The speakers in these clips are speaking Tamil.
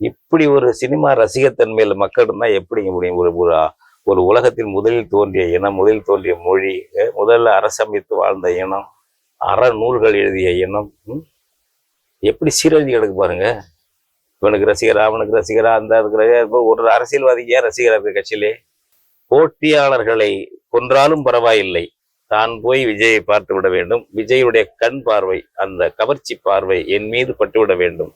இப்படி ஒரு சினிமா ரசிகத்தன்மையில் மக்கள் இருந்தா எப்படிங்க முடியும்? ஒரு ஒரு ஒரு உலகத்தில் முதலில் தோன்றிய இனம் முதலில் தோன்றிய மொழி முதல்ல அரசமைத்து வாழ்ந்த இனம் அற நூல்கள் எழுதிய இனம் ம்? எப்படி சீரழிஞ்சு கிடக்கு பாருங்க. இவனுக்கு ரசிகரா அவனுக்கு ரசிகரா அந்த இருக்கிற ஒரு அரசியல்வாதிக்கு ஏன் ரசிகரா இருக்கு கட்சியிலே? போட்டியாளர்களை கொன்றாலும் பரவாயில்லை. தான் போய் விஜயை பார்த்து விட வேண்டும். விஜயுடைய கண் பார்வை அந்த கவர்ச்சி பார்வை என் மீது பட்டுவிட வேண்டும்.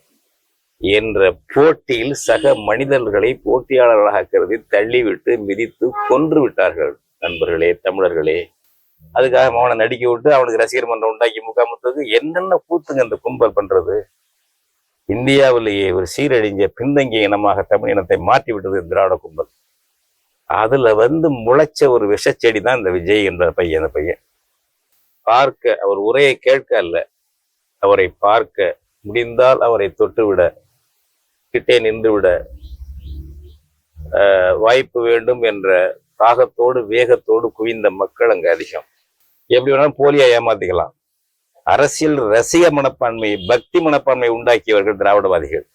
என்ற போட்டியில் சக மனிதர்களை போட்டியாளர்களாக கருதி தள்ளிவிட்டு மிதித்து கொன்று விட்டார்கள். நண்பர்களே தமிழர்களே. அதுக்காக அவனை நடிக்க விட்டு அவனுக்கு ரசிகர் மன்றம் உண்டாக்கி முகாமத்துக்கு என்னென்ன கூத்துங்க இந்த கும்பல் பண்றது? இந்தியாவிலேயே ஒரு சீரழிஞ்ச பின்தங்கிய இனமாக தமிழ் இனத்தை மாற்றி விட்டது திராவிட கும்பல். அதுல வந்து முளைச்ச ஒரு விஷச்செடி தான் இந்த விஜய் என்ற பையன் அந்த பையன். பார்க்க அவர் உரையை கேட்க அல்ல. அவரை பார்க்க முடிந்தால் அவரை தொட்டுவிட கிட்டே நின்றுவிட வாய்ப்பு வேண்டும் என்ற தாகத்தோடு வேகத்தோடு குவிந்த மக்கள் அங்க அதிகம். எப்படி வேணாலும் போலியா ஏமாத்திக்கலாம். அரசியல் ரசிக மனப்பான்மை பக்தி மனப்பான்மை உண்டாக்கியவர்கள் திராவிடவாதிகள்.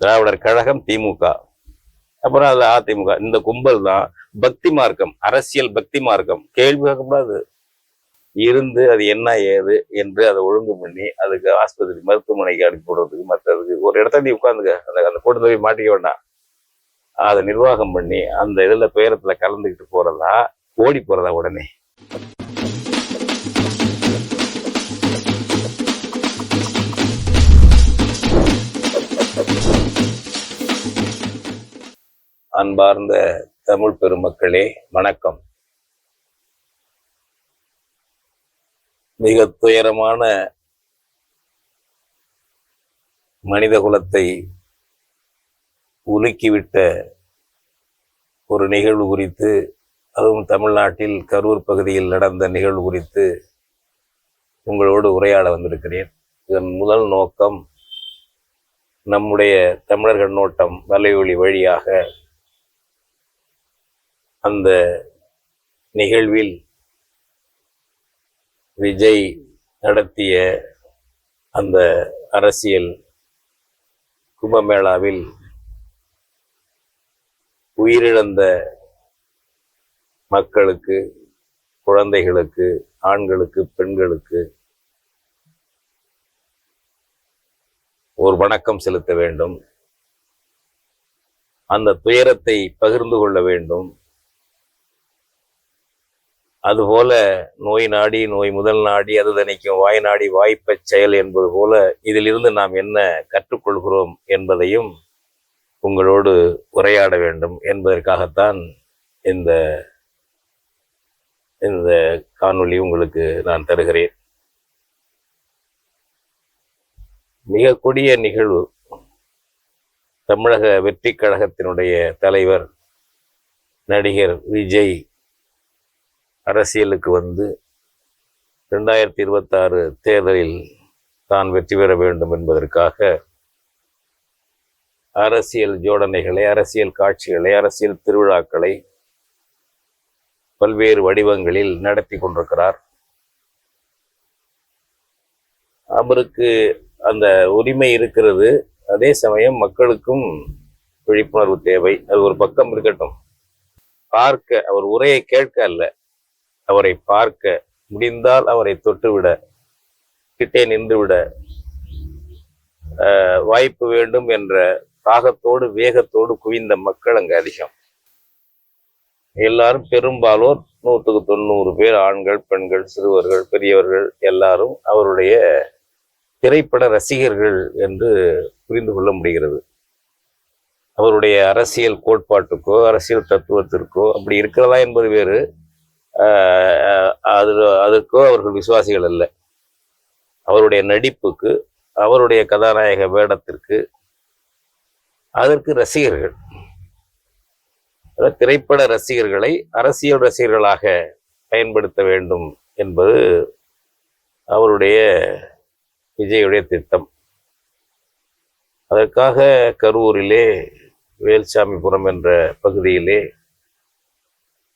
திராவிடர் கழகம் திமுக. அப்புறம் அதில் அதிமுக. இந்த கும்பல் தான் பக்தி மார்க்கம் அரசியல் பக்தி மார்க்கம். கேள்வி கேட்கக்கூடாது. இருந்து அது என்ன ஏது என்று அதை ஒழுங்கு பண்ணி அதுக்கு ஆஸ்பத்திரி மருத்துவமனைக்கு அனுப்பி விடுறதுக்கு மற்றதுக்கு ஒரு இடத்த நீ உட்காந்துக்க. அந்த அந்த கூட்டத்தை போய் மாட்டிக்க வேண்டாம். அதை நிர்வாகம் பண்ணி அந்த இதில் பேரத்தில் கலந்துக்கிட்டு போறதா ஓடி போறதா உடனே. அன்பார்ந்த தமிழ் பெருமக்களே வணக்கம். மிக துயரமான மனித குலத்தை உலுக்கிவிட்ட ஒரு நிகழ்வு குறித்து அதுவும் தமிழ்நாட்டில் கரூர் பகுதியில் நடந்த நிகழ்வு குறித்து உங்களோடு உரையாட வந்திருக்கிறேன். இதன் முதல் நோக்கம் நம்முடைய தமிழர்கள் நோட்டம் வலையொலி வழியாக அந்த நிகழ்வில் விஜய் நடத்திய அந்த அரசியல் கும்பமேளாவில் உயிரிழந்த மக்களுக்கு குழந்தைகளுக்கு ஆண்களுக்கு பெண்களுக்கு ஒரு வணக்கம் செலுத்த வேண்டும். அந்த துயரத்தை பகிர்ந்து கொள்ள வேண்டும். அதுபோல நோய் நாடி நோய் முதல் நாடி அது தணிக்கும் வாய் நாடி வாய்ப்பச் செயல் என்பது போல இதிலிருந்து நாம் என்ன கற்றுக்கொள்கிறோம் என்பதையும் உங்களோடு உரையாட வேண்டும் என்பதற்காகத்தான் இந்த இந்த காணொளி உங்களுக்கு நான் தருகிறேன். மிக கொடிய நிகழ்வு. தமிழக வெற்றி கழகத்தினுடைய தலைவர் நடிகர் விஜய் அரசியலுக்கு வந்து ரெண்டாயிரத்தி இருபத்தாறு தேர்தலில் தான் வெற்றி பெற வேண்டும் என்பதற்காக அரசியல் ஜோடனைகளை அரசியல் காட்சிகளை அரசியல் திருவிழாக்களை பல்வேறு வடிவங்களில் நடத்தி கொண்டிருக்கிறார். அவருக்கு அந்த உரிமை இருக்கிறது. அதே சமயம் மக்களுக்கும் விழிப்புணர்வு தேவை. அது ஒரு பக்கம் இருக்கட்டும். பார்க்க அவர் உரையை கேட்க அல்ல. அவரை பார்க்க முடிந்தால் அவரை தொட்டுவிட கிட்டே நின்றுவிட ஆஹ், வாய்ப்பு வேண்டும் என்ற தாகத்தோடு வேகத்தோடு குவிந்த மக்கள் அங்கு அதிகம். எல்லாரும் பெரும்பாலோர் நூற்றுக்கு தொண்ணூறு பேர் ஆண்கள் பெண்கள் சிறுவர்கள் பெரியவர்கள் எல்லாரும் அவருடைய திரைப்பட ரசிகர்கள் என்று புரிந்து கொள்ள முடிகிறது. அவருடைய அரசியல் கோட்பாட்டுக்கோ அரசியல் தத்துவத்திற்கோ அப்படி இருக்கிறதா என்பது வேறு. அது அதற்கோ அவர்கள் விசுவாசிகள் அல்ல. அவருடைய நடிப்புக்கு அவருடைய கதாநாயக வேடத்திற்கு அதற்கு ரசிகர்கள் அதாவது திரைப்பட ரசிகர்களை அரசியல் ரசிகர்களாக பயன்படுத்த வேண்டும் என்பது அவருடைய விஜயுடைய திட்டம். அதற்காக கரூரிலே வேல்சாமிபுரம் என்ற பகுதியிலே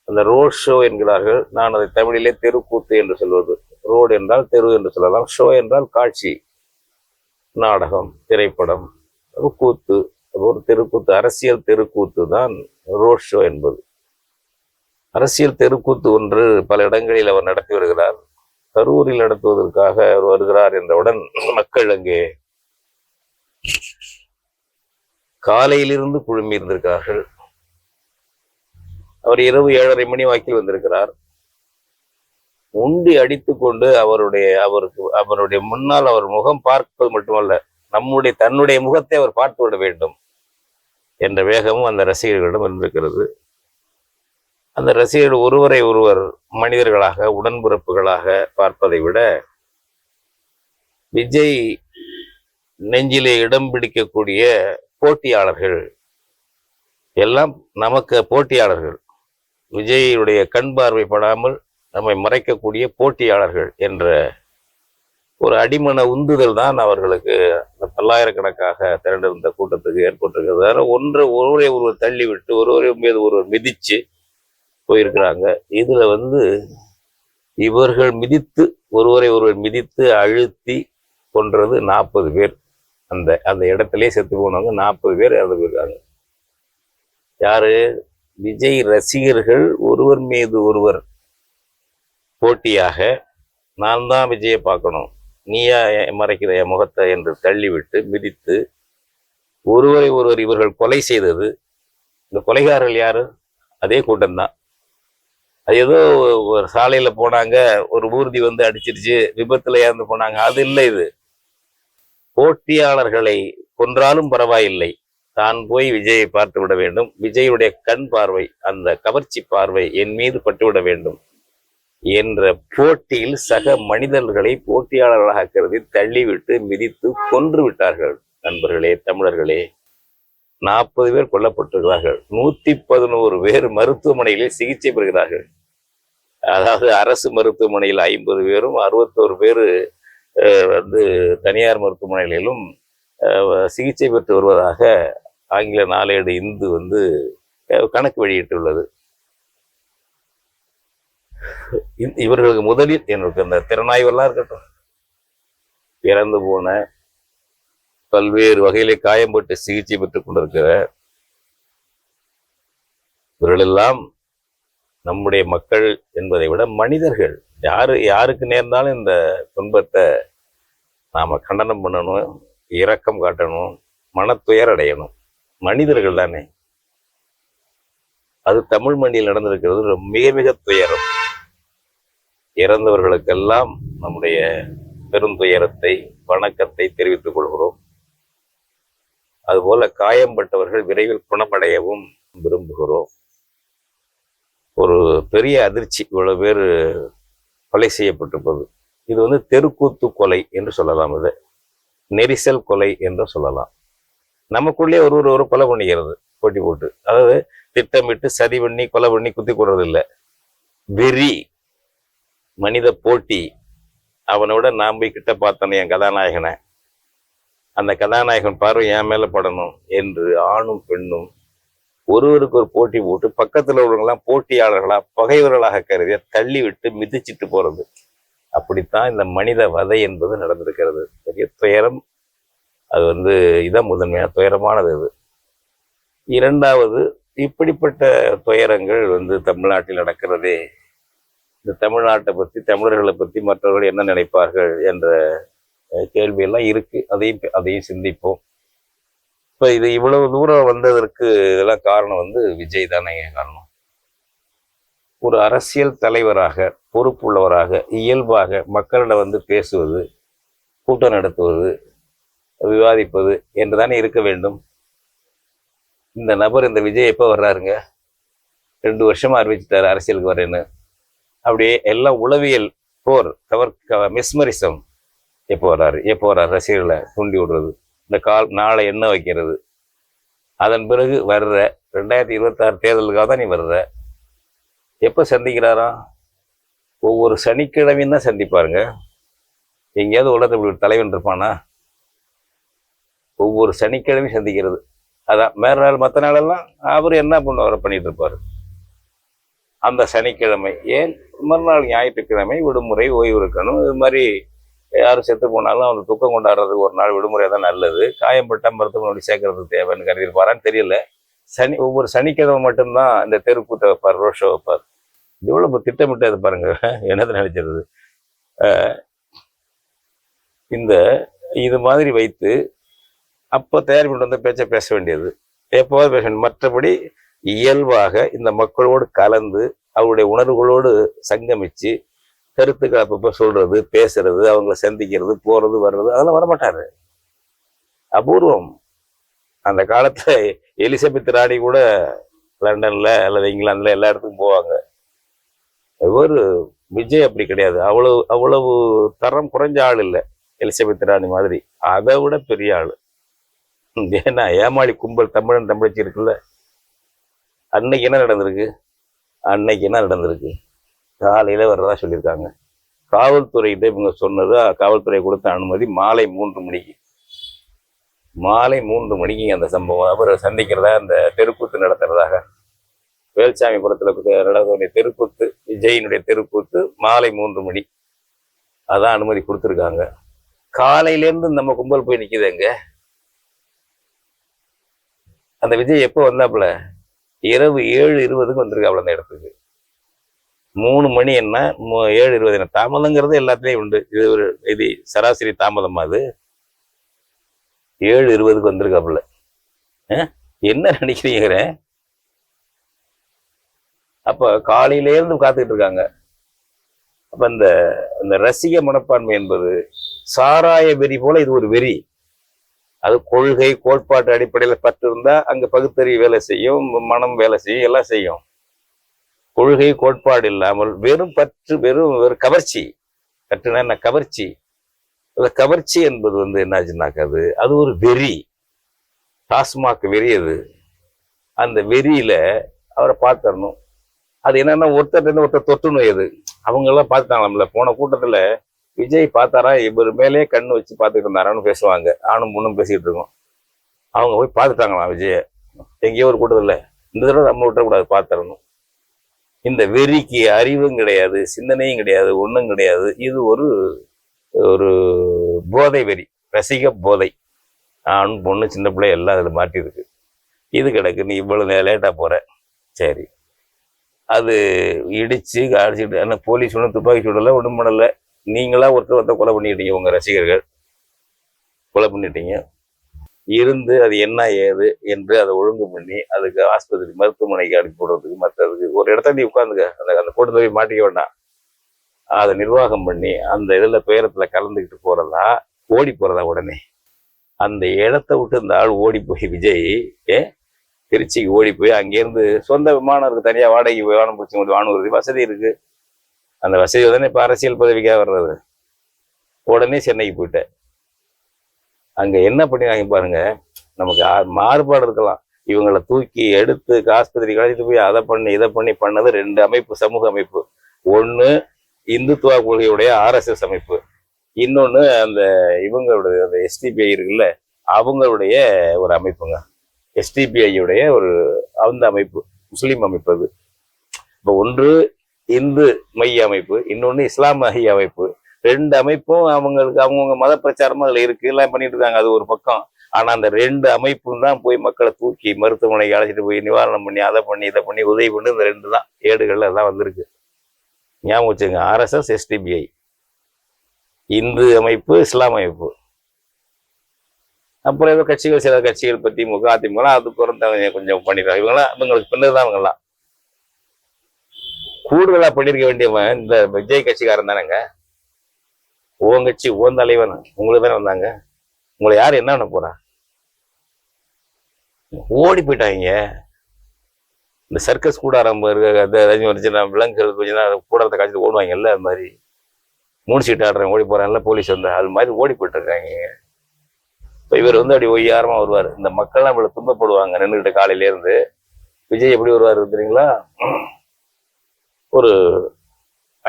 அந்த ரோட் ஷோ என்கிறார்கள். நான் அதை தமிழிலே தெருக்கூத்து என்று சொல்வது. ரோடு என்றால் தெரு என்று சொல்லலாம். ஷோ என்றால் காட்சி நாடகம் திரைப்படம் கூத்து ஒரு தெருக்கூத்து அரசியல் தெருக்கூத்து தான் ரோட் ஷோ என்பது. அரசியல் தெருக்கூத்து ஒன்று பல இடங்களில் அவர் நடத்தி வருகிறார். கரூரில் நடத்துவதற்காக அவர் வருகிறார் என்றவுடன் மக்கள் அங்கே காலையிலிருந்து குழுமி இருந்திருக்கிறார்கள். அவர் இரவு ஏழரை மணி வாக்கில் வந்திருக்கிறார். உண்டி அடித்துக்கொண்டு அவருடைய அவருக்கு அவருடைய முன்னால் அவர் முகம் பார்ப்பது மட்டுமல்ல நம்முடைய தன்னுடைய முகத்தை அவர் பார்த்து விட வேண்டும் என்ற வேகமும் அந்த ரசிகர்களிடம் இருந்திருக்கிறது. அந்த ரசிகர்கள் ஒருவரை ஒருவர் மனிதர்களாக உடன்பிறப்புகளாக பார்ப்பதை விட விஜய் நெஞ்சிலே இடம் பிடிக்கக்கூடிய போட்டியாளர்கள் எல்லாம் நமக்கு போட்டியாளர்கள். விஜயுடைய கண் பார்வை படாமல் நம்மை மறைக்கக்கூடிய போட்டியாளர்கள் என்ற ஒரு அடிமன உந்துதல் தான் அவர்களுக்கு அந்த பல்லாயிரக்கணக்காக திரண்டிருந்த கூட்டத்துக்கு ஏற்பட்டிருக்கிறது. அதனால் ஒன்றை ஒருவரை ஒருவர் தள்ளி விட்டு ஒருவரை மீது ஒருவர் மிதிச்சு போயிருக்கிறாங்க. இதில் வந்து இவர்கள் மிதித்து ஒருவரை ஒருவர் மிதித்து அழுத்தி கொன்றது நாற்பது பேர். அந்த அந்த இடத்திலே செத்து போனவங்க நாற்பது பேர் இறந்து போயிருக்காங்க. யாரு? விஜய் ரசிகர்கள் ஒருவர் மீது ஒருவர் போட்டியாக நான் தான் விஜயை பார்க்கணும். நீயா என் மறைக்கிற என் முகத்தை என்று தள்ளிவிட்டு மிதித்து ஒருவரை ஒருவர் இவர்கள் கொலை செய்தது. இந்த கொலைகாரர்கள் யாரு? அதே கூட்டம்தான் அது ஏதோ ஒரு சாலையில் போனாங்க ஒரு ஊர்தி வந்து அடிச்சிருச்சு விபத்தில் இறந்து போனாங்க. அது இல்லை இது. போட்டியாளர்களை கொன்றாலும் பரவாயில்லை. தான் போய் விஜயை பார்த்து விட வேண்டும். விஜயுடைய கண் பார்வை அந்த கவர்ச்சி பார்வை என் மீது பட்டுவிட வேண்டும் என்ற போட்டியில் சக மனிதர்களை போட்டியாளர்களாக கருதி தள்ளிவிட்டு மிதித்து கொன்று விட்டார்கள். நண்பர்களே தமிழர்களே நாற்பது பேர் கொல்லப்பட்டிருக்கிறார்கள். நூத்தி பதினோரு பேர் மருத்துவமனையிலே சிகிச்சை பெறுகிறார்கள். அதாவது அரசு மருத்துவமனையில் ஐம்பது பேரும் அறுபத்தோரு பேர் வந்து தனியார் மருத்துவமனைகளிலும் சிகிச்சை பெற்று வருவதாக ஆங்கில நாளேடு இந்து வந்து கணக்கு வெளியிட்டுள்ளது. இவர்களுக்கு முதலில் எங்களுக்கு அந்த திறனாய்வெல்லாம் இருக்கட்டும். இறந்து போன பல்வேறு வகையிலே காயம்பட்டு சிகிச்சை பெற்றுக் கொண்டிருக்கிற இவர்களெல்லாம் நம்முடைய மக்கள் என்பதை விட மனிதர்கள். யாரு யாருக்கு நேர்ந்தாலும் இந்த துன்பத்தை நாம கண்டனம் பண்ணணும் இரக்கம் காட்டணும் மனத்துயர் அடையணும். மனிதர்கள் தானே? அது தமிழ் மண்ணில் நடந்திருக்கிறது. மிக மிக துயரம். இறந்தவர்களுக்கெல்லாம் நம்முடைய பெருந்துயரத்தை வணக்கத்தை தெரிவித்துக் கொள்கிறோம். அதுபோல காயம்பட்டவர்கள் விரைவில் குணமடையவும் விரும்புகிறோம். ஒரு பெரிய அதிர்ச்சி இவ்வளவு பேர் கொலை செய்யப்பட்டிருப்பது. இது வந்து தெருக்கூத்து கொலை என்று சொல்லலாம் இது. நெரிசல் கொலை என்று சொல்லலாம். நமக்குள்ளே ஒரு ஒரு ஒரு கொலை பண்ணிக்கிறது போட்டி போட்டு. அதாவது திட்டமிட்டு சதி பண்ணி கொலை பண்ணி குத்தி கொடுறது இல்லை வெறி மனித போட்டி. அவனை விட நான் போய் கிட்ட பார்த்தனே என் கதாநாயகனை. அந்த கதாநாயகன் பார்வை என் மேலே படணும் என்று ஆணும் பெண்ணும் ஒருவருக்கு ஒரு போட்டி போட்டு பக்கத்தில் உள்ளவங்களாம் போட்டியாளர்களாக பகைவர்களாக கருதிய தள்ளி விட்டு மிதிச்சிட்டு போகிறது அப்படித்தான் இந்த மனித வதை என்பது நடந்திருக்கிறது. பெரிய துயரம் அது வந்து இதான் முதன்மையான துயரமானது அது. இரண்டாவது இப்படிப்பட்ட துயரங்கள் வந்து தமிழ்நாட்டில் நடக்கிறதே இந்த தமிழ்நாட்டை பற்றி தமிழர்களை பற்றி மற்றவர்கள் என்ன நினைப்பார்கள் என்ற கேள்வியெல்லாம் இருக்குது அதையும் அதையும் சிந்திப்போம். இப்போ இது இவ்வளவு தூரம் வந்ததற்கு இதெல்லாம் காரணம் வந்து விஜய் தானே காரணம். ஒரு அரசியல் தலைவராக பொறுப்புள்ளவராக இயல்பாக மக்களிடம் வந்து பேசுவது கூட்டம் நடத்துவது விவாதிப்பது என்றுதானே இருக்க வேண்டும். இந்த நபர் இந்த விஜய் எப்போ வர்றாருங்க? ரெண்டு வருஷமா அறிவிச்சிட்டார் அரசியலுக்கு வரேன்னு. அப்படியே எல்லாம் உளவியல் போர் கவர் மிஸ்மரிசம் எப்போ வர்றாரு? எப்போ வர்றாரு? ரசிகர்களை தூண்டி விடுறது இந்த கால் நாளை என்ன வைக்கிறது. அதன் பிறகு வர்ற ரெண்டாயிரத்தி இருபத்தாறு தேர்தலுக்காக தான் நீ வர்ற. எப்போ சந்திக்கிறாராம் ஒவ்வொரு சனிக்கிழமையும் தான் சந்திப்பாருங்க. எங்கேயாவது உலகத்தில் இப்படி ஒரு தலைவன் இருப்பானா? ஒவ்வொரு சனிக்கிழமையும் சந்திக்கிறது. அதான் மேற நாள் மற்ற நாளெல்லாம் அவர் என்ன பண்ணுவார் பண்ணிட்டு இருப்பார். அந்த சனிக்கிழமை ஏன் மறுநாள் ஞாயிற்றுக்கிழமை விடுமுறை ஓய்வு இருக்கணும் இது மாதிரி யாரும் செத்து போனாலும் அவர் துக்கம் கொண்டாடுறதுக்கு ஒரு நாள் விடுமுறை தான் நல்லது. காயம்பட்ட மருத்துவமனை சேர்க்கறதுக்கு தேவைன்னு கருதியிருப்பாரான்னு தெரியல. சனி ஒவ்வொரு சனிக்கிழமை மட்டும்தான் இந்த தெருக்கூட்டை வைப்பார் ரோட் ஷோ வைப்பார் இவ்வளவு திட்டமிட்டது பாருங்க என்னது நினைச்சிருது? இந்த இது மாதிரி வைத்து அப்போ தயார் பண்ணிட்டு வந்த பேச்சை பேச வேண்டியது. எப்போவாது பேச வேண்டியது மற்றபடி இயல்பாக இந்த மக்களோடு கலந்து அவருடைய உணர்வுகளோடு சங்கமிச்சு கருத்துக்கள் அப்பப்போ சொல்றது பேசுறது அவங்கள சந்திக்கிறது போறது வர்றது அதெல்லாம் வரமாட்டாரு. அபூர்வம். அந்த காலத்துல எலிசபெத் ராணி கூட லண்டன்ல அல்லது இங்கிலாந்துல எல்லா இடத்துக்கும் போவாங்க. ஒரு விஜய் அப்படி கிடையாது. அவ்வளவு அவ்வளவு தரம் குறைஞ்ச ஆள் இல்லை. எலிசபெத் ராணி மாதிரி. அதை விட பெரிய ஆள். ஏன்னா ஏமாளி கும்பல் தமிழன் தமிழச்சி இருக்குல்ல? அன்னைக்கு என்ன நடந்திருக்கு? அன்னைக்கு என்ன நடந்திருக்கு? காலையில வர்றதா சொல்லியிருக்காங்க. காவல்துறையிட்ட இவங்க சொன்னது காவல்துறை கொடுத்த அனுமதி மாலை மூன்று மணிக்கு. மாலை மூன்று மணிக்கு அந்த சம்பவம். அவரை சந்திக்கிறதா? அந்த தெருக்கூத்து நடத்துறதாக. வேல்சாமிபுரத்தில் நடக்கக்கூடிய தெருக்கூத்து விஜயினுடைய தெருக்கூத்து மாலை மூன்று மணி. அதான் அனுமதி கொடுத்துருக்காங்க. காலையிலேருந்து நம்ம கும்பல் போய் நிக்குதுங்க அந்த விஜய் எப்போ வந்தாப்புல? இரவு ஏழு இருபதுக்கு வந்திருக்காப்புல அந்த இடத்துக்கு. மூணு மணி என்ன? ஏழு இருபது என்ன? தாமதங்கிறது எல்லாத்துலேயும் உண்டு. இது ஒரு இது சராசரி தாமதமா அது? ஏழு இருபதுக்கு வந்திருக்காப்புல. என்ன நினைக்கிறீங்க? அப்ப காலையில இருந்து காத்துக்கிட்டு இருக்காங்க. அப்ப இந்த இந்த ரசிக மனப்பான்மை என்பது சாராய வெறி போல இது ஒரு வெறி. அது கொள்கை கோட்பாட்டு அடிப்படையில் பற்று இருந்தால் அங்க பகுத்தறிவு வேலை செய்யும் மனம் வேலை செய்யும் எல்லாம் செய்யும். கொள்கை கோட்பாடு இல்லாமல் வெறும் பற்று வெறும் வெறும் கவர்ச்சி. கற்றுனா என்ன? கவர்ச்சி. அந்த கவர்ச்சி என்பது வந்து என்னாச்சுன்னாக்க அது அது ஒரு வெறி. டாஸ்மாக் வெறி அது. அந்த வெறியில அவரை பார்த்துடணும். அது என்னன்னா ஒருத்தர் ஒருத்தர் தொற்று நோய் அது. அவங்கெல்லாம் பார்த்துட்டாங்களாம்ல போன கூட்டத்துல விஜய் பார்த்தாரா? இவர் மேலே கண்ணு வச்சு பார்த்துட்டு இருந்தாரான்னு பேசுவாங்க. ஆணும் பொண்ணும் பேசிக்கிட்டு இருக்கோம். அவங்க போய் பார்த்துட்டாங்களாம் விஜயை. எங்கேயோ ஒரு கூட்டத்தில். இந்த தடவை நம்ம விட்டக்கூடாது பார்த்துடணும். இந்த வெறிக்கு அறிவும் கிடையாது சிந்தனையும் கிடையாது ஒன்றும் கிடையாது. இது ஒரு ஒரு போதை வெறி ரசிக போதை. ஆண் பொண்ணு சின்ன பிள்ளை எல்லாம் அதில் மாட்டியிருக்கு. இது கிடக்கு நீ இவ்வளோ லேட்டாக போகிற சரி. அது இடிச்சு அடிச்சுட்டு ஆனால் போலீஸ் ஒன்றும் துப்பாக்கி சுடலை ஒன்றும் பண்ணலை. நீங்களா ஒருத்தர் ஒருத்தர் கொலை பண்ணிட்டீங்க உங்க ரசிகர்கள்? கொலை பண்ணிட்டீங்க. இருந்து அது என்ன ஏது என்று அதை ஒழுங்கு பண்ணி அதுக்கு ஆஸ்பத்திரி மருத்துவமனைக்கு அனுப்பி விடுறதுக்கு மற்றதுக்கு ஒரு இடத்த நீ உட்காந்துக்க. அந்த அந்த கூட்டத்தை போய் மாட்டிக்க வேண்டாம். அதை நிர்வாகம் பண்ணி அந்த இதில் துயரத்தில் கலந்துக்கிட்டு போறதா ஓடி போறதா உடனே. அந்த இடத்த விட்டு இந்த ஆள் ஓடி போய் விஜய் ஏ திருச்சிக்கு ஓடி போய் அங்கேருந்து சொந்த விமானம் இருக்கு தனியாக வாடகை விமானம் பிடிச்சி வானூர்தி வசதி இருக்குது அந்த வசதி உடனே இப்போ அரசியல் பதவிக்காக வர்றது உடனே சென்னைக்கு போயிட்டேன் அங்கே என்ன பண்ணிருக்காங்க பாருங்க நமக்கு மாறுபாடு இருக்கலாம். இவங்களை தூக்கி எடுத்து ஆஸ்பத்திரி கழிச்சிட்டு போய் அதை பண்ணி இதை பண்ணி பண்ணது ரெண்டு அமைப்பு சமூக அமைப்பு. ஒன்று இந்துத்துவ கொள்கையுடைய ஆர்எஸ்எஸ் அமைப்பு. இன்னொன்று அந்த இவங்களுடைய அந்த எஸ்டிபிஐ இருக்குல்ல அவங்களுடைய ஒரு அமைப்புங்க. எஸ்டிபிஐயுடைய ஒரு அந்த அமைப்பு முஸ்லீம் அமைப்பு அது. இப்போ ஒன்று இந்து மைய அமைப்பு இன்னொன்று இஸ்லாம் மைய அமைப்பு. ரெண்டு அமைப்பும் அவங்களுக்கு அவங்கவுங்க மத பிரச்சாரமும் அதில் இருக்கு. எல்லாம் பண்ணிட்டு இருக்காங்க. அது ஒரு பக்கம். ஆனா அந்த ரெண்டு அமைப்பும் தான் போய் மக்களை தூக்கி மருத்துவமனைக்கு அழைச்சிட்டு போய் நிவாரணம் பண்ணி அதை பண்ணி இதை பண்ணி உதவி பண்ணி இந்த ரெண்டு தான் ஏடுகள்ல எல்லாம் வந்திருக்கு. ஞாபகம் வச்சுங்க ஆர்எஸ்எஸ் எஸ்டிபிஐ. இந்து அமைப்பு இஸ்லாம் அமைப்பு. அப்புறம் ஏதோ கட்சிகள் சில கட்சிகள் பற்றி முக அதிமுக அது பிறந்தவங்க கொஞ்சம் பண்ணிடுறாங்க. இவங்களாம் இவங்களுக்கு பின்னதான் இவங்கெல்லாம் கூடுதலா பண்ணிருக்க வேண்டியவன் இந்த விஜய் கட்சிக்காரன் தானேங்க. உன் கட்சி உன் தலைவன். உங்களுக்கு தானே வந்தாங்க. உங்களை யார் என்ன பண்ண போறா? ஓடி போயிட்டாங்க. இந்த சர்க்கஸ் கூடாரம் ஏதாச்சும் சின்ன விலங்குகள் கொஞ்சம் நேரம் கூடாரத்தை காய்ச்சிட்டு ஓடுவாங்கல்ல அது மாதிரி. மூணு ஆடுறேன் ஓடி போறாங்கல்ல போலீஸ் வந்தா அது மாதிரி ஓடி போயிட்டு இருக்காங்க இப்போ இவர் வந்து அப்படி ஒய்யாரமாக வருவார். இந்த மக்கள்லாம் இவ்வளோ துன்பப்படுவாங்க. நின்றுக்கிட்ட காலையிலேருந்து. விஜய் எப்படி வருவார் தெரியுங்களா? ஒரு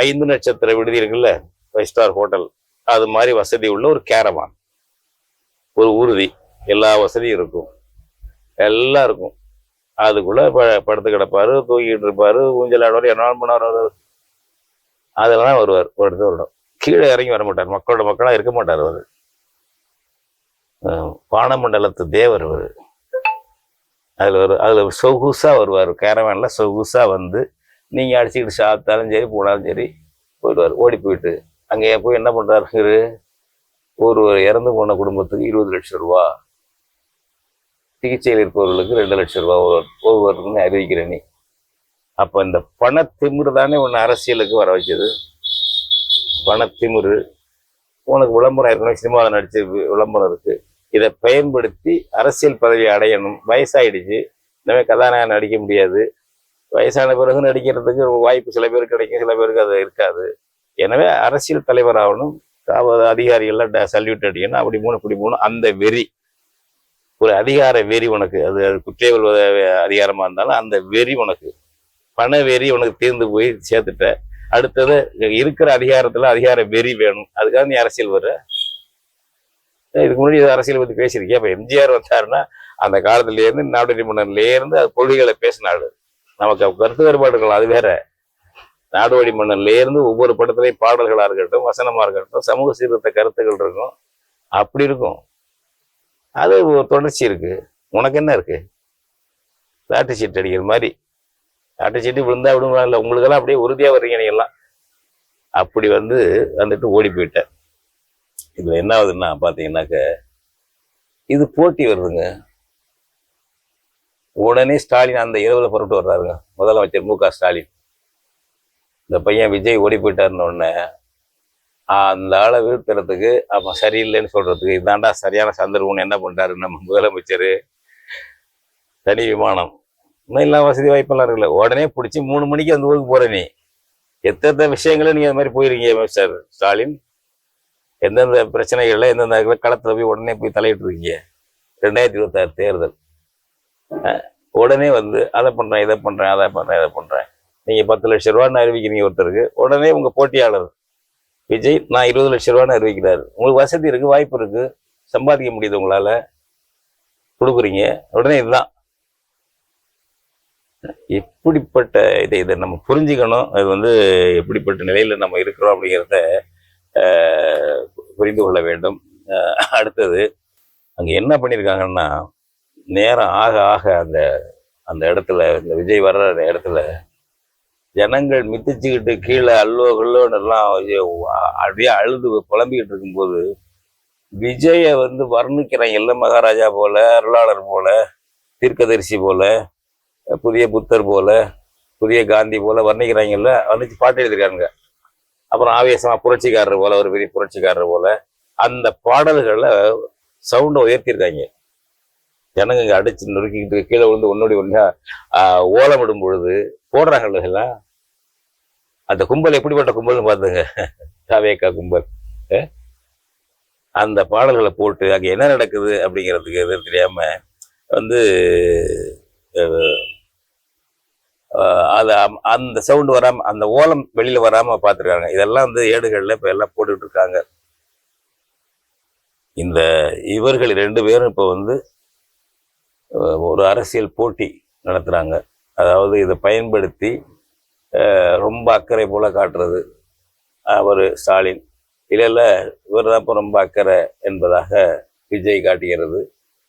ஐந்து நட்சத்திர விடுதி இருக்குல்ல ஃபைவ் ஸ்டார் ஹோட்டல் அது மாதிரி வசதி உள்ள ஒரு கேரவான். ஒரு ஊர்தி. எல்லா வசதியும் இருக்கும். எல்லாம் இருக்கும். அதுக்குள்ள ப படுத்து கிடப்பாரு தூக்கிட்டு இருப்பாரு ஊஞ்சல் ஆடுவார் என்ன பண்ணுவார் அதெல்லாம் வருவார் ஒரு இடத்துல வருடம் கீழே இறங்கி வர மாட்டார். மக்களோட மக்களாக இருக்க மாட்டார் அவர். வானமண்டலத்து தேவர் அவர். அதில் ஒரு அதில் சொகுசாக வருவார். கேரவானில் சொகுசாக வந்து நீங்கள் அடிச்சுக்கிட்டு சாப்பிட்டாலும் சரி போனாலும் சரி போயிடுவார். ஓடி போயிட்டு. அங்கே போய் என்ன பண்ணுறாரு ஒரு இறந்து போன குடும்பத்துக்கு இருபது லட்சம் ரூபா. சிகிச்சையில் இருப்பவர்களுக்கு ரெண்டு லட்சம் ரூபா ஒவ்வொரு- ஒவ்வொருவருக்குன்னு அறிவிக்கிற நீ. அப்போ இந்த பணத்திமிரு தானே உன்னை அரசியலுக்கு வர வச்சது பணத்திமிரு. உனக்கு விளம்பரம் இருக்கணும் சினிமாவில் நடிச்ச விளம்பரம் இருக்குது இதை பயன்படுத்தி அரசியல் பதவி அடையணும். வயசாயிடுச்சு. மாதிரி கதாநாயகன் நடிக்க முடியாது. வயசான பிறகு நடிக்கிறதுக்கு ஒரு வாய்ப்பு சில பேருக்கு கிடைக்கும் சில பேருக்கு அது இருக்காது. எனவே அரசியல் தலைவர் ஆகணும் காவல் அதிகாரிகள்லாம் சல்யூட் அடிக்கணும் அப்படி மூணு இப்படி மூணு அந்த வெறி. ஒரு அதிகார வெறி உனக்கு அது அது குற்றவியல் அதிகாரமாக இருந்தாலும் அந்த வெறி உனக்கு. பண வெறி உனக்கு தீர்ந்து போய் சேர்த்துட்ட. அடுத்தது இருக்கிற அதிகாரத்தில் அதிகார வெறி வேணும். அதுக்காக நீ அரசியல் வர்ற. இதுக்கு முன்னாடி அரசியல் பற்றி பேசியிருக்கேன் அப்போ எம்ஜிஆர் வந்தாருன்னா அந்த காலத்துலேருந்து இருந்து இருந்து அது கொள்கைகளை பேசினாள் நமக்கு கருத்து வேறுபாடுகள் அது வேற. நாடோடி மன்னன்லேருந்து ஒவ்வொரு படத்துலையும் பாடல்களாக இருக்கட்டும் வசனமாக இருக்கட்டும் சமூக சீர்திருத்த கருத்துக்கள் இருக்கும். அப்படி இருக்கும். அது ஒரு தொடர்ச்சி இருக்கு. உனக்கு என்ன இருக்கு? லாட்டு சீட் அடிக்கிற மாதிரி. லாட்டு சீட்டு விழுந்தா விடுங்களா இல்லை உங்களுக்கெல்லாம் அப்படியே உறுதியாக வர்றீங்க நீங்கள்லாம் அப்படி வந்து வந்துட்டு ஓடி போயிட்டேன் இதில் என்ன ஆகுதுன்னா பார்த்தீங்கன்னாக்க இது போட்டி வருதுங்க. உடனே ஸ்டாலின் அந்த இரவுல புறப்பட்டு வர்றாருங்க. முதலமைச்சர் மு க ஸ்டாலின். இந்த பையன் விஜய் ஓடி போயிட்டாருன்னு உடனே அந்த ஆளை வீழ்த்துறதுக்கு அப்போ சரியில்லைன்னு சொல்கிறதுக்கு இதாண்டா சரியான சந்தர்ப்பம்னு என்ன பண்ணுறாரு நம்ம முதலமைச்சர்? தனி விமானம். இன்னும் எல்லா வசதி வாய்ப்பெல்லாம் இருக்குல்ல. உடனே பிடிச்சி மூணு மணிக்கு அந்த ஊருக்கு போகிற நீ. எத்தனை விஷயங்களும் நீங்கள் அது மாதிரி போயிருக்கீங்க மிஸ்டர் ஸ்டாலின்? எந்தெந்த பிரச்சனைகளில் எந்தெந்த களத்தில் போய் உடனே போய் தலையிட்டு இருக்கீங்க ரெண்டாயிரத்தி இருபத்தாறு தேர்தல். உடனே வந்து அதை பண்ணுறேன் இதை பண்ணுறேன் அதை பண்ணுறேன் இதை பண்ணுறேன் நீங்கள் பத்து லட்சம் ரூபான்னு அறிவிக்கிறீங்க ஒருத்தருக்கு உடனே உங்கள் போட்டியாளர் விஜய் நான் இருபது லட்சம் ரூபான்னு அறிவிக்கிறாரு. உங்களுக்கு வசதி இருக்கு வாய்ப்பு இருக்குது சம்பாதிக்க முடியுது உங்களால். கொடுக்குறீங்க. உடனே இதுதான். எப்படிப்பட்ட இதை இதை நம்ம புரிஞ்சுக்கணும். அது வந்து எப்படிப்பட்ட நிலையில் நம்ம இருக்கிறோம் அப்படிங்கிறத புரிந்து கொள்ள வேண்டும். அடுத்தது அங்கே என்ன பண்ணியிருக்காங்கன்னா நேரம் ஆக ஆக அந்த அந்த இடத்துல இந்த விஜய் வர்ற அந்த இடத்துல ஜனங்கள் மித்திச்சுக்கிட்டு கீழே அல்லோ கல்லோன்னு எல்லாம் அப்படியே அழுது புலம்பிக்கிட்டு இருக்கும்போது விஜய வந்து வர்ணிக்கிறாங்க எல்ல மகாராஜா போல அருளாளர் போல தீர்க்கதரிசி போல புதிய புத்தர் போல புதிய காந்தி போல வர்ணிக்கிறாங்கல்ல வர்ணிச்சு பாட்டு எழுதிருக்காங்க அப்புறம் ஆவேசமா புரட்சிக்காரர் போல ஒரு பெரிய புரட்சிக்காரர் போல அந்த பாடல்களை சவுண்டை உயர்த்தியிருக்காங்க. ஜனங்க இங்கே அடிச்சு நொறுக்கிக்கிட்டு கீழே விழுந்து ஒன்னோடி ஒன்றா ஓலமிடும் பொழுது போடுறாங்கல்ல எல்லாம் அந்த கும்பல் எப்படிப்பட்ட கும்பல்னு பார்த்துங்க சாவேக்கா கும்பல். அந்த பாடல்களை போட்டு அங்கே என்ன நடக்குது அப்படிங்கிறதுக்கு எதுவும் தெரியாம வந்து அது அம்- அந்த சவுண்டு வராமல் அந்த ஓலம் வெளியில் வராம பார்த்துருக்காங்க இதெல்லாம் வந்து ஏடுகளில் இப்போ எல்லாம் போட்டுக்கிட்டு இருக்காங்க. இந்த இவர்கள் ரெண்டு பேரும் இப்போ வந்து ஒரு அரசியல் போட்டி நடத்துகிறாங்க அதாவது இதை பயன்படுத்தி ரொம்ப அக்கறை போல காட்டுறது அவர் ஸ்டாலின். இல்லை இல்லை இவர் தான் இப்போ ரொம்ப அக்கறை என்பதாக விஜய் காட்டுகிறது.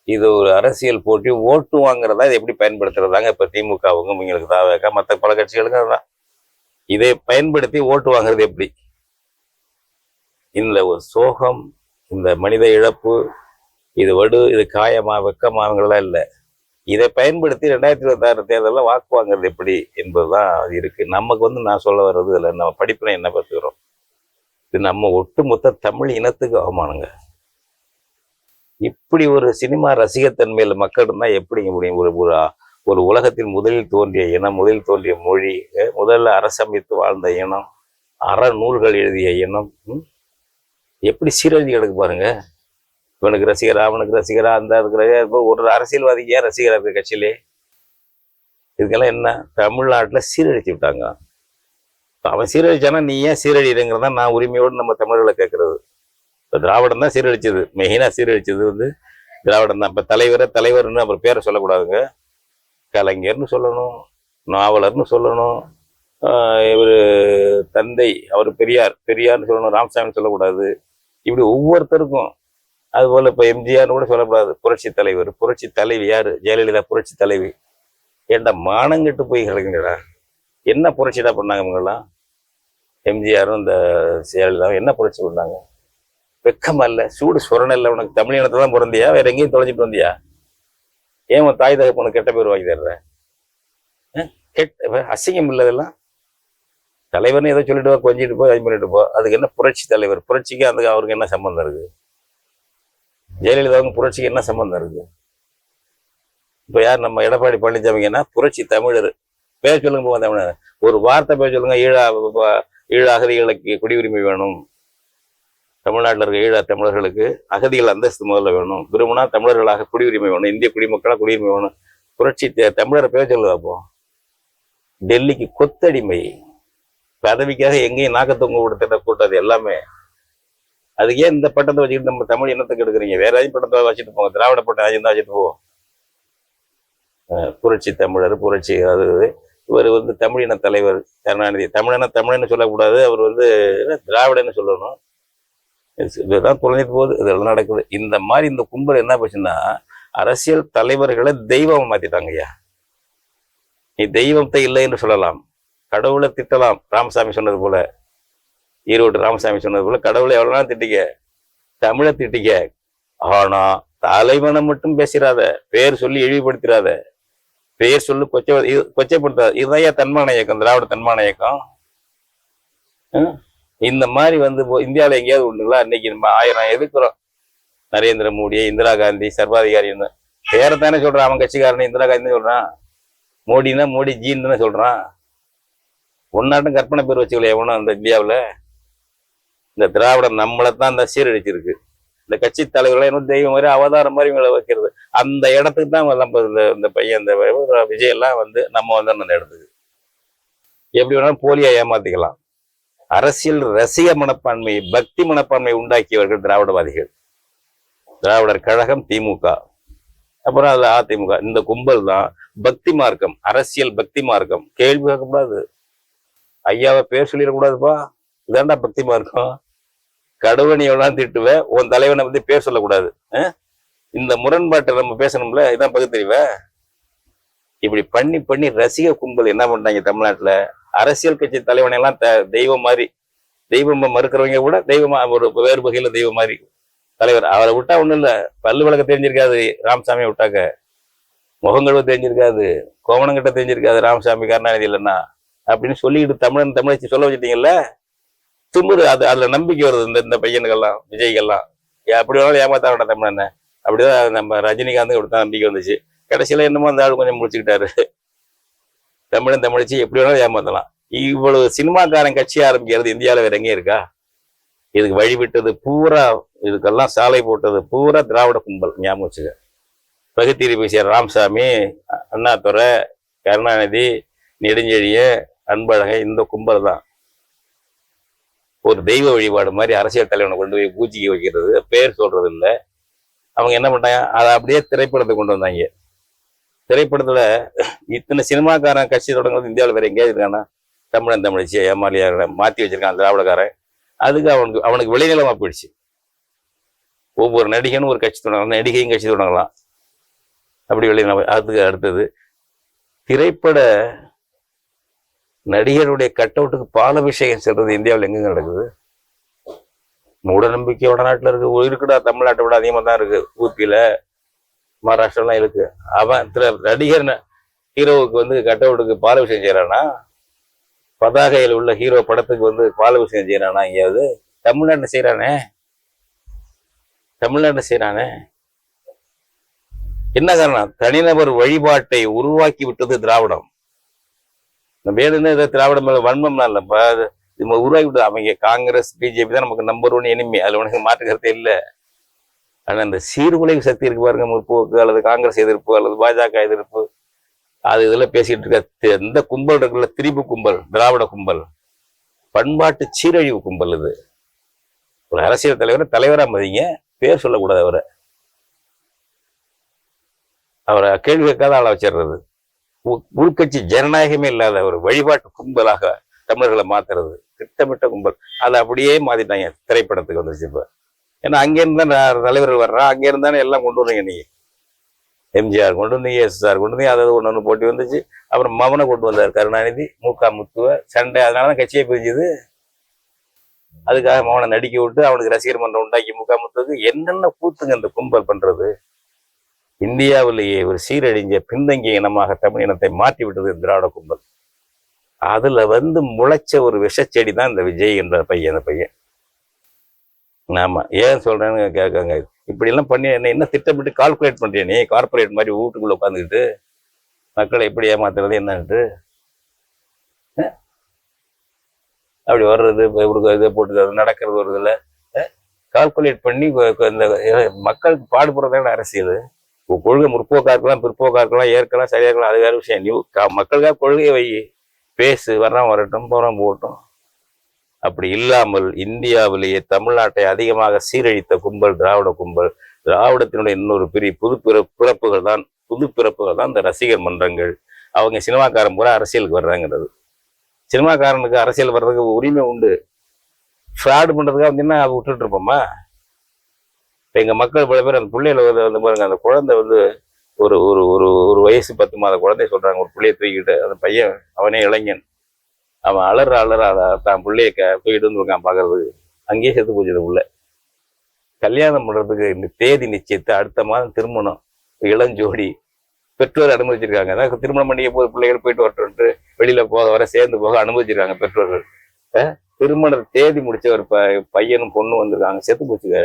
இது ஒரு அரசியல் போட்டி. ஓட்டு வாங்குறதா இதை எப்படி பயன்படுத்துறதாங்க இப்போ திமுகவுக்கும் இவங்களுக்கு தாவேக்கா மற்ற பல கட்சிகளுக்கும் அதுதான். இதை பயன்படுத்தி ஓட்டு வாங்குறது எப்படி? இந்த ஒரு சோகம் இந்த மனித இழப்பு இது வடு இது காயமா வெக்கமாங்கிறதெல்லாம் இல்லை. இதை பயன்படுத்தி ரெண்டாயிரத்தி இருபத்தாறு தேர்தலில் வாக்கு வாங்குறது எப்படி என்பதுதான் அது இருக்கு. நமக்கு வந்து நான் சொல்ல வர்றது இல்லை. நம்ம படிப்புல என்ன பார்த்துக்கிறோம் இது நம்ம ஒட்டுமொத்த தமிழ் இனத்துக்கு அவமானங்க. இப்படி ஒரு சினிமா ரசிகத்தன்மையில மக்கள் இருந்தால் எப்படிங்க முடியும்? ஒரு ஒரு ஒரு உலகத்தில் முதலில் தோன்றிய இனம் முதலில் தோன்றிய மொழி முதல்ல அரசமைத்து வாழ்ந்த இனம் அற நூல்கள் எழுதிய இனம் எப்படி சீரழிஞ்சு கிடக்கு பாருங்க. இவனுக்கு ரசிகரா அவனுக்கு ரசிகரா அந்த இருக்கிற இப்போ ஒரு அரசியல்வாதிக்கு ஏன் ரசிகரா இருக்கு கட்சியிலே? இதுக்கெல்லாம் என்ன? தமிழ்நாட்டில் சீரழிச்சு விட்டாங்க. அவன் சீரழிச்சானா நீ ஏன் சீரழிடுங்கிறத நான் உரிமையோடு நம்ம தமிழர்களை கேட்கறது. இப்போ திராவிடம் தான் சீரழிச்சது. மெயினாக சீரழிச்சது வந்து திராவிடம் தான். இப்போ தலைவரை தலைவர்னு அப்புறம் பேரை சொல்லக்கூடாதுங்க. கலைஞர்னு சொல்லணும் நாவலர்னு சொல்லணும். இவர் தந்தை அவர் பெரியார் பெரியார்னு சொல்லணும் ராமசாமின்னு சொல்லக்கூடாது. இப்படி ஒவ்வொருத்தருக்கும் அதுபோல் இப்போ எம்ஜிஆர்னு கூட சொல்லக்கூடாது. புரட்சி தலைவர். புரட்சி தலைவி யார்? ஜெயலலிதா புரட்சி தலைவி. ஏன்டா மானங்கெட்டு போய் கிடக்குங்கடா. என்ன புரட்சிடா பண்ணாங்க இவங்கெல்லாம்? எம்ஜிஆரும் இந்த ஜெயலலிதாவும் என்ன புரட்சி பண்ணாங்க? வெக்கமா இல்லை. சூடு சுரண இல்லை உனக்கு. தமிழ் இனத்தை தான் பிறந்தியா? வேற எங்கேயும் தொலைஞ்சிட்டு வந்தியா? ஏன் உன் தாய் தகப்பனுக்கு கெட்ட பேர் வாங்கி தர்ற? கெட்ட அசிங்கம் இல்லதெல்லாம் தலைவர்னு ஏதோ சொல்லிட்டு போ கொஞ்சிட்டு போ அது பண்ணிட்டு போ. அதுக்கு என்ன புரட்சி தலைவர்? புரட்சிக்கு அந்த அவருக்கு என்ன சம்மந்தம் இருக்குது ஜெயலலிதாவுக்கு புரட்சிக்கு என்ன சம்பந்தம் இருக்கு? இப்போ யார் நம்ம எடப்பாடி பழனிசாமிங்கன்னா புரட்சி தமிழர். பேர் சொல்லுங்க போக தமிழர். ஒரு வார்த்தை பேர் சொல்லுங்க. ஈழ ஈழ அகதிகளுக்கு குடியுரிமை வேணும். தமிழ்நாட்டில் இருக்க ஈழ தமிழர்களுக்கு அகதிகள் அந்தஸ்து முதல்ல வேணும். விரும்பினா தமிழர்களாக குடியுரிமை வேணும். இந்திய குடிமக்களாக குடியுரிமை வேணும். புரட்சி தமிழரை பேர் சொல்லுவா அப்போ. டெல்லிக்கு கொத்தடிமை. பதவிக்காக எங்கேயும் நாக்கத்தொங்க விடுத்த கூட்டம் அது எல்லாமே. அது ஏன் இந்த பட்டத்தை வச்சுக்கிட்டு நம்ம தமிழ் இனத்துக்கு எடுக்கிறீங்க வேற ஏதாவது பட்டத்தை வச்சுட்டு போங்க. திராவிட பட்டம் ஆச்சு வச்சுட்டு போவோம். புரட்சி தமிழர் புரட்சி அது இவர் வந்து தமிழின தலைவர் கருணாநிதி. தமிழன தமிழன்னு சொல்லக்கூடாது. அவர் வந்து திராவிடன்னு சொல்லணும். இது- இதுதான் தொலைஞ்சிட்டு போகுது இதெல்லாம் நடக்குது. இந்த மாதிரி இந்த கும்பல் என்ன போச்சுன்னா அரசியல் தலைவர்களை தெய்வம் மாத்திட்டாங்க ஐயா. நீ தெய்வத்தை இல்லை என்று சொல்லலாம். கடவுளை திட்டலாம். ராமசாமி சொன்னது போல. ஈரோடு ராமசாமி சொன்னது போல கடவுளை எவ்வளவு திட்டிக்க? தமிழை திட்டிக்க? ஆனா தலைவனை மட்டும் பேசிடாத பேர் சொல்லி இழிவுபடுத்திடாத பேர் சொல்லி கொச்சை இது கொச்சைப்படுத்தாத. இதுதான் தன்மான இயக்கம் திராவிட தன்மான இயக்கம்? ஹம்? இந்த மாதிரி வந்து இப்போ இந்தியாவில் எங்கேயாவது உண்டுங்களா? இன்னைக்கு நம்ம ஆயிரம் எதிர்க்கிறோம். நரேந்திர மோடி இந்திரா காந்தி சர்வாதிகாரி பேரை தானே சொல்றான் அவன் கட்சிக்காரன் இந்திரா காந்தி சொல்றான். மோடினா மோடி ஜீன் தானே சொல்றான். ஒன்னாட்டும் கற்பனை பேர் வச்சுக்கல எவனும் அந்த இந்தியாவில்? இந்த திராவிடம் நம்மளை தான் இந்த சீரழிச்சிருக்கு. இந்த கட்சி தலைவர்களை இன்னும் தெய்வம் மாதிரி அவதாரம் மாதிரி இவங்களை வைக்கிறது. அந்த இடத்துக்கு தான் நம்ம இந்த இந்த பையன் இந்த விஜய் எல்லாம் வந்து நம்ம வந்து அந்த இடத்துக்கு எப்படி வேணாலும் போலியா ஏமாத்திக்கலாம். அரசியல் ரசிக மனப்பான்மை பக்தி மனப்பான்மை உண்டாக்கியவர்கள் திராவிடவாதிகள். திராவிடர் கழகம் திமுக. அப்புறம் அதுல அதிமுக. இந்த கும்பல் தான் பக்தி மார்க்கம் அரசியல் பக்தி மார்க்கம். கேள்வி கேட்கக்கூடாது. ஐயாவை பேர் சொல்லிடக்கூடாதுப்பா. இதாண்டா பக்தி மார்க்கம் கடவுளை எவ்வளோ திட்டுவேன் உன் தலைவனை பத்தி பேர் சொல்லக்கூடாது. இந்த முரண்பாட்டை நம்ம பேசணும்ல? இதான் பகுத்தறிவ. இப்படி பண்ணி பண்ணி ரசிக கும்பல் என்ன பண்றாங்க தமிழ்நாட்டுல? அரசியல் கட்சி தலைவனை எல்லாம் த- தெய்வம் மாதிரி. தெய்வம் மறுக்கிறவங்க கூட தெய்வமா ஒரு வேறு வகையில தெய்வம் மாதிரி. தலைவர் அவரை விட்டா ஒண்ணும் இல்ல. பல்லு விளக்க தெரிஞ்சிருக்காது ராமசாமியை விட்டாக்க. முகங்கழுவு தெரிஞ்சிருக்காது. கோவணங்கிட்ட தெரிஞ்சிருக்காது ராமசாமி கருணாநிதி இல்லைன்னா. அப்படின்னு சொல்லிக்கிட்டு தமிழன் தமிழச்சி சொல்ல வச்சுட்டீங்கல்ல? துமுறு அது அதுல நம்பிக்கை வருது இந்த இந்த பையனுக்கெல்லாம் விஜய்க்கெல்லாம். ஏ, அப்படி வேணாலும் ஏமாத்த வேண்டாம் தமிழனை. அப்படிதான் நம்ம ரஜினிகாந்துக்கு அப்படித்தான் நம்பிக்கை வந்துச்சு. கடைசியில என்னமோ அந்த ஆள் கொஞ்சம் முடிச்சுக்கிட்டாரு தமிழன் தமிழிச்சு எப்படி வேணாலும் ஏமாத்தலாம். இவ்வளவு சினிமாக்காரன் கட்சி ஆரம்பிக்கிறது இந்தியாவில் வேற எங்கேயும் இருக்கா? இதுக்கு வழிவிட்டது பூரா இதுக்கெல்லாம் சாலை போட்டது பூரா திராவிட கும்பல் ஞாபகம் வச்சுக்க. பகுத்தீரி பேசிய ராமசாமி அண்ணாதுரை கருணாநிதி நெடுஞ்செழியன் அன்பழகன் இந்த கும்பல் தான் ஒரு தெய்வ வழிபாடு மாதிரி அரசியல் தலைவனை கொண்டு போய் பூஜைக்கு வைக்கிறது பேர் சொல்றது இல்லை. அவங்க என்ன பண்ணாங்க அதை அப்படியே திரைப்படத்தை கொண்டு வந்தாங்க. திரைப்படத்துல இத்தனை சினிமாக்காரன் கட்சி தொடங்குறது இந்தியாவில் வேற எங்கேயாவது இருக்கானா? தமிழன் தமிழிச்சு ஏமாலியார மாத்தி வச்சிருக்கான் திராவிடக்காரன். அதுக்கு அவனுக்கு அவனுக்கு விளைநிலமா போயிடுச்சு. ஒவ்வொரு நடிகனும் ஒரு கட்சி தொடங்கலாம் நடிகையும் கட்சி தொடங்கலாம். அப்படி விளைநிலம் அதுக்கு அடுத்தது. திரைப்பட நடிகருடைய கட் அவுட்டுக்கு பாலபிஷேகம் செல்றது இந்தியாவில் எங்க நடக்குது? மூட நம்பிக்கை வடநாட்டுல இருக்கு. இருக்குடா தமிழ்நாட்டை விட அதிகமாக தான் இருக்கு. ஊபியில மகாராஷ்டிரலாம் இருக்கு. அவன் திரு நடிகர் ஹீரோவுக்கு வந்து கட் அவுட்டுக்கு பாலபிஷேகம் செய்யறானா? பதாகையில் உள்ள ஹீரோ படத்துக்கு வந்து பாலபிஷேகம் செய்யறானா? எங்கேயாவது? தமிழ்நாட்டில் செய்யறானே. தமிழ்நாட்டில் செய்யறானே. என்ன காரணம்? தனிநபர் வழிபாட்டை உருவாக்கி விட்டது திராவிடம். நம்ம வேணும்னு இதை திராவிட மேல வன்மம்லாம் இல்லை. இப்போ நம்ம உருவாக்கி விடுது அவங்க காங்கிரஸ் பிஜேபி தான் நமக்கு நம்பர் ஒன் எனிமி அதில் உனக்கு மாற்று கருத்து இல்லை. ஆனால் இந்த சீர்குலைவு சக்தி இருக்கு பாருங்க முற்போக்கு அல்லது காங்கிரஸ் எதிர்ப்பு அல்லது பாஜக எதிர்ப்பு. அது இதெல்லாம் பேசிக்கிட்டு இருக்க. எந்த கும்பல் இருக்குல்ல? திரிபு கும்பல் திராவிட கும்பல். பண்பாட்டு சீரழிவு கும்பல் இது. ஒரு அரசியல் தலைவரை தலைவராக மதிங்க பேர் சொல்லக்கூடாது அவரை. அவரை கேள்வி கேட்காத ஆளை வச்சிடுறது. உள்கட்சி ஜனநாயகமே இல்லாத ஒரு வழிபாட்டு கும்பலாக தமிழர்களை மாத்துறது திட்டமிட்ட கும்பல். அதை அப்படியே மாத்திட்டாங்க திரைப்படத்துக்கு வந்துருச்சு இப்போ. ஏன்னா அங்கேருந்து தான் தலைவர்கள் வர்றா? அங்கேருந்து இருந்தானே எல்லாம் கொண்டு வந்தீங்க நீங்க. எம்ஜிஆர் கொண்டு வந்தீங்க எஸ்ஆர் கொண்டு வந்தீங்க அதாவது ஒன்று ஒன்று போட்டி வந்துச்சு. அப்புறம் மவனை கொண்டு வந்தார் கருணாநிதி மூகா முத்துவ சண்டை அதனால தான் கட்சியே பிரிஞ்சுது. அதுக்காக மவனை நடிக்க விட்டு அவனுக்கு ரசிகர் மன்றம் உண்டாக்கி மூகா முத்துவுக்கு என்னென்ன கூத்துங்க இந்த கும்பல் பண்றது? இந்தியாவிலேயே ஒரு சீரழிஞ்ச பின்தங்கிய இனமாக தமிழ் இனத்தை மாற்றி விட்டது திராவிட கும்பல். அதுல வந்து முளைச்ச ஒரு விஷச்செடி தான் இந்த விஜய் என்ற பையன் அந்த பையன். ஆமா ஏன் சொல்றேன்னு கேட்காங்க. இப்படி எல்லாம் பண்ணி என்ன என்ன திட்டமிட்டு கால்குலேட் பண்றிய நீ? கார்பரேட் மாதிரி வீட்டுக்குள்ள உட்காந்துக்கிட்டு மக்களை எப்படி ஏமாத்துறது என்னன்ட்டு? அப்படி வர்றது இவருக்கு இதை போட்டு அது நடக்கிறது ஒரு கால்குலேட் பண்ணி இந்த மக்களுக்கு பாடுபடுறதான அரசியல். கொள்கை முற்போக்கா இருக்கலாம் பிற்போக்காக இருக்கலாம் ஏற்கலாம் சரியாக இருக்கலாம் அது வேற விஷயம். நீ க- மக்களுக்காக கொள்கையை வை. பேசு வர்றான் வரட்டும் போகிறோம் போகட்டும். அப்படி இல்லாமல் இந்தியாவிலேயே தமிழ்நாட்டை அதிகமாக சீரழித்த கும்பல் திராவிட கும்பல் திராவிடத்தினுடைய இன்னொரு பெரிய புது பிற- பிறப்புகள் தான் புது பிறப்புகள் தான் இந்த ரசிகர் மன்றங்கள். அவங்க சினிமாக்காரன் பூரா அரசியலுக்கு வர்றாங்கிறது சினிமாக்காரனுக்கு அரசியல் வர்றதுக்கு உரிமை உண்டு. ஃப்ராடு பண்ணுறதுக்காக வந்து என்ன விட்டுட்டு இருப்போமா? இப்போ எங்க மக்கள் பல பேர் அந்த பிள்ளைகளை வந்து வந்து பாருங்க அந்த குழந்தை வந்து ஒரு ஒரு ஒரு ஒரு வயசு பத்து மாத குழந்தைய சொல்றாங்க. ஒரு பிள்ளைய தூக்கிட்டு அந்த பையன் அவனே இளைஞன். அவன் அலற அலற தான் பிள்ளைய க- தூக்கிட்டு வந்து இருக்கான் பாக்குறதுக்கு. அங்கேயே செத்து போச்சு உள்ள கல்யாணம் பண்ணுறதுக்கு இந்த தேதி நிச்சயத்தை அடுத்த மாதம் திருமணம் இளஞ்சோடி. பெற்றோர் அனுமதிச்சிருக்காங்க. அதான் திருமணம் பண்ணிக்க போது பிள்ளைகள் போயிட்டு வரட்டு வெளியில போக வர சேர்ந்து போக அனுமதிச்சிருக்காங்க பெற்றோர்கள். திருமண தேதி முடிச்ச ஒரு ப பையனும் பொண்ணும் வந்திருக்காங்க. செத்து போச்சுங்க.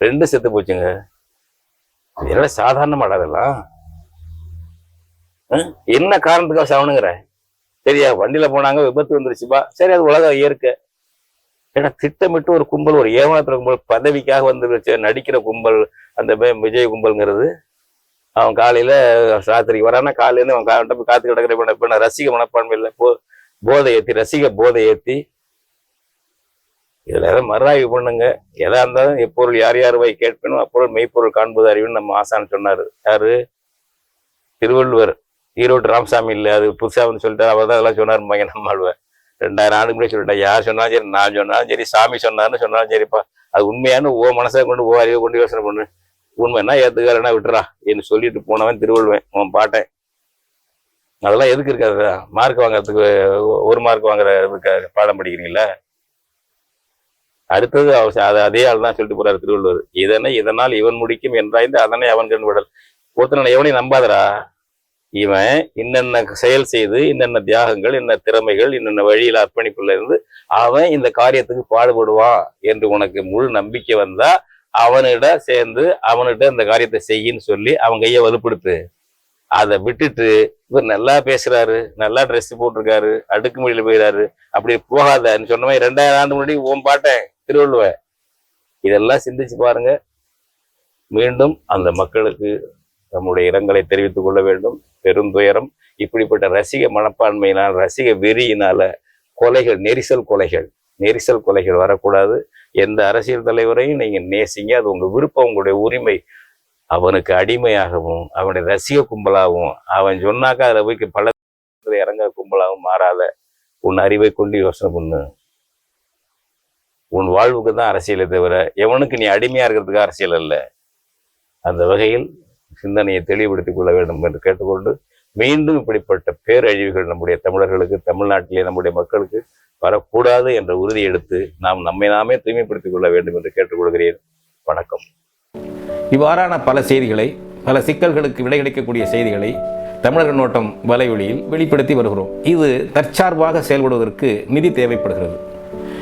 ரெண்டு செத்து போச்சுங்க. இது என்ன சாதாரணமாடா அதெல்லாம் அஹ்? என்ன காரணத்துக்காக சாவணுங்கிற? சரியா வண்டியில போனாங்க விபத்து வந்துருச்சுப்பா. சரி அது உலக இயற்கை. ஏன்னா திட்டமிட்டு ஒரு கும்பல் ஒரு ஏமாத்துற கும்பல் பதவிக்காக வந்து நடிக்கிற கும்பல் அந்த விஜய் கும்பல்ங்கிறது. அவன் காலையில ராத்திரிக்கு வரானா காலையில இருந்து அவன் காட்ட போய் காத்து கிடக்கிற இப்ப நான் ரசிக மனப்பான்மை இல்லை. போ போதை ஏத்தி ரசிக போதை ஏத்தி இதில் எதாவது மறுஆய்வு பண்ணுங்க. எதா இருந்தாலும் எப்பொருள் யார் யார் வை கேட்பேனும் அப்பொருள் மெய்ப்பொருள் காண்பது அறிவுன்னு நம்ம ஆசான் சொன்னார். யாரு? திருவள்ளுவர். ஈரோடு ராமசாமி இல்லை அது புதுசாக வந்து சொல்லிட்டார். அவர் தான் அதெல்லாம் சொன்னார் மகன் நம்மாழ்வார் ரெண்டாயிரம் ஆண்டு முன்னாடி சொல்லிட்டேன் யார் சொன்னாலும் சரி நான் சொன்னாலும் சரி சாமி சொன்னார்னு சொன்னாலும் சரிப்பா அது உண்மையான ஓ மனசை கொண்டு ஓ அறிவை கொண்டு யோசனை பண்ணு. உண்மைன்னா ஏத்துக்காரனா விட்டுறா. என்று சொல்லிட்டு போனவன் திருவள்ளுவன் உன் பாட்டேன் அதெல்லாம் எதுக்கு இருக்காது மார்க் வாங்குறதுக்கு ஒரு மார்க் வாங்குற பாடம் படிக்கிறீங்களா அடுத்தது அவர் அதே ஆள் தான் சொல்லிட்டு போறாரு திருவள்ளுவர். இதனை இதனால் இவன் முடிக்கும் என்றாய்ந்து அதனை அவன் கண் விடல். ஒருத்தனை எவனையும் நம்பாதரா இவன் இன்னென்ன செயல் செய்து இன்னென்ன தியாகங்கள் இன்ன திறமைகள் இன்னென்ன வழியில் அர்ப்பணிப்புல இருந்து அவன் இந்த காரியத்துக்கு பாடுபடுவான் என்று உனக்கு முழு நம்பிக்கை வந்தா அவனிட சேர்ந்து அவன்கிட்ட இந்த காரியத்தை செய்யின்னு சொல்லி அவன் கையை வலுப்படுத்து. அதை விட்டுட்டு இவர் நல்லா பேசுறாரு நல்லா ட்ரெஸ் போட்டிருக்காரு அடுக்குமொழியில போயிடாரு அப்படி போகாதன்னு சொன்ன மாதிரி ரெண்டாயிரம் ஆண்டு முன்னாடி ஓம் பாட்டேன் திருவள்ளுவர். இதெல்லாம் சிந்திச்சு பாருங்க. மீண்டும் அந்த மக்களுக்கு நம்முடைய இரங்கலை தெரிவித்துக் கொள்ள வேண்டும். பெருந்துயரம் இப்படிப்பட்ட ரசிக மனப்பான்மையினால் ரசிக வெறியினால கொலைகள் நெரிசல் கொலைகள் நெரிசல் கொலைகள் வரக்கூடாது. எந்த அரசியல் தலைவரையும் நீங்க நேசிங்க. அது உங்க விருப்பம் உங்களுடைய உரிமை. அவனுக்கு அடிமையாகவும் அவனுடைய ரசிக கும்பலாகவும் அவன் சொன்னாக்கா அதில் போய் பல இறங்க கும்பலாகவும் மாறாத உன் அறிவை கொண்டு யோசனை பண்ணு. உன் வாழ்வுக்கு தான் அரசியலை தவிர எவனுக்கு நீ அடிமையா இருக்கிறதுக்கு அரசியல் அல்ல. அந்த வகையில் சிந்தனையை தெளிவுபடுத்திக் கொள்ள வேண்டும் என்று கேட்டுக்கொண்டு மீண்டும் இப்படிப்பட்ட பேரழிவுகள் நம்முடைய தமிழர்களுக்கு தமிழ்நாட்டிலே நம்முடைய மக்களுக்கு வரக்கூடாது என்ற உறுதி எடுத்து நாம் நம்மை நாமே தூய்மைப்படுத்திக் கொள்ள வேண்டும் என்று கேட்டுக்கொள்கிறேன். வணக்கம். இவ்வாறான பல செய்திகளை பல சிக்கல்களுக்கு விடை கிடைக்கக்கூடிய செய்திகளை தமிழக நோட்டம் வலைவழியில் வெளிப்படுத்தி வருகிறோம். இது தற்சார்பாக செயல்படுவதற்கு நிதி தேவைப்படுகிறது.